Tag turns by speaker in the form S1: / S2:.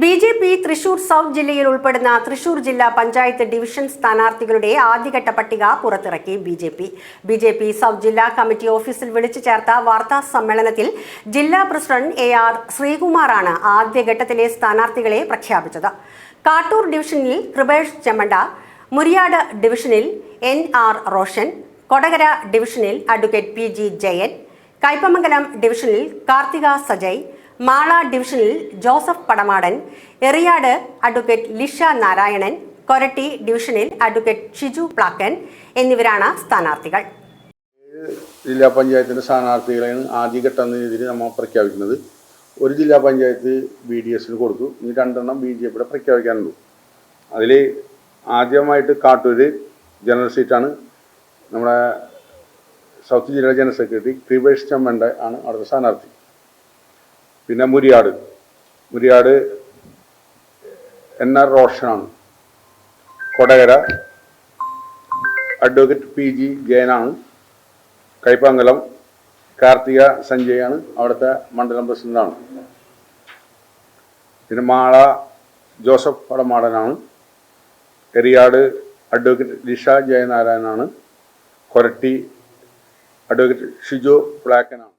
S1: B J P Thrissur south ജില്ലയിൽ ഉൾപ്പെടുന്ന തൃശൂർ ജില്ലാ പഞ്ചായത്ത് ഡിവിഷൻ സ്ഥാനാർത്ഥികളുടെ ആദ്യഘട്ട പട്ടിക പുറത്തിറക്കി B J P. B J P south ജില്ലാ കമ്മിറ്റി ഓഫീസിൽ വിളിച്ചു ചേർത്ത വാർത്താ സമ്മേളനത്തിൽ ജില്ലാ പ്രസിഡന്റ് എ ആർ ശ്രീകുമാറാണ് ആദ്യഘട്ടത്തിലെ സ്ഥാനാർത്ഥികളെ പ്രഖ്യാപിച്ചത്. കാട്ടൂർ ഡിവിഷനിൽ കൃപേഷ് ചെമ്മണ്ട മുരിയാട് ഡിവിഷനിൽ എൻ ആർ റോഷൻ കൊടകര ഡിവിഷനിൽ advocate P G Jayan Kaipamangalam ഡിവിഷനിൽ കാർത്തിക സജയ് മാള ഡിവിഷനിൽ ജോസഫ് പടമാടൻ എറിയാട് അഡ്വക്കേറ്റ് ലിഷ നാരായണൻ കൊരട്ടി ഡിവിഷനിൽ അഡ്വക്കേറ്റ് ഷിജു പ്ലാക്കൻ എന്നിവരാണ് സ്ഥാനാർത്ഥികൾ.
S2: ജില്ലാ പഞ്ചായത്തിന്റെ സ്ഥാനാർത്ഥികളെയാണ് ആദ്യഘട്ടം രീതിയിൽ നമ്മൾ പ്രഖ്യാപിക്കുന്നത്. ഒരു ജില്ലാ പഞ്ചായത്ത് ബി ഡി എസിന് കൊടുത്തു. ഇനി രണ്ടെണ്ണം ബി ജെ പിയുടെ പ്രഖ്യാപിക്കാനുള്ളൂ അതിൽ ആദ്യമായിട്ട് കാട്ടൂർ ജനറൽ സീറ്റാണ്. നമ്മുടെ സൗത്ത് ജില്ലാ ജനറൽ സെക്രട്ടറി കൃപേഷ് ചമ്മണ്ട ആണ് അവിടുത്തെ സ്ഥാനാർത്ഥി. പിന്നെ മുരിയാട്. മുരിയാട് എൻ ആർ റോഷനാണ്. കൊടകര. അഡ്വക്കേറ്റ് പി ജി ജയനാണ്. കൈപ്പങ്കലം. കാർത്തിക സഞ്ജയാണ്. അവിടുത്തെ മണ്ഡലം പ്രസിഡന്റാണ്. പിന്നെ മാള ജോസഫ് പടമാടനാണ്. എറിയാട് അഡ്വക്കേറ്റ് ലിഷ ജയനാരായണനാണ് കൊരട്ടി അഡ്വക്കേറ്റ് ഷിജോ പ്ലാക്കനാണ്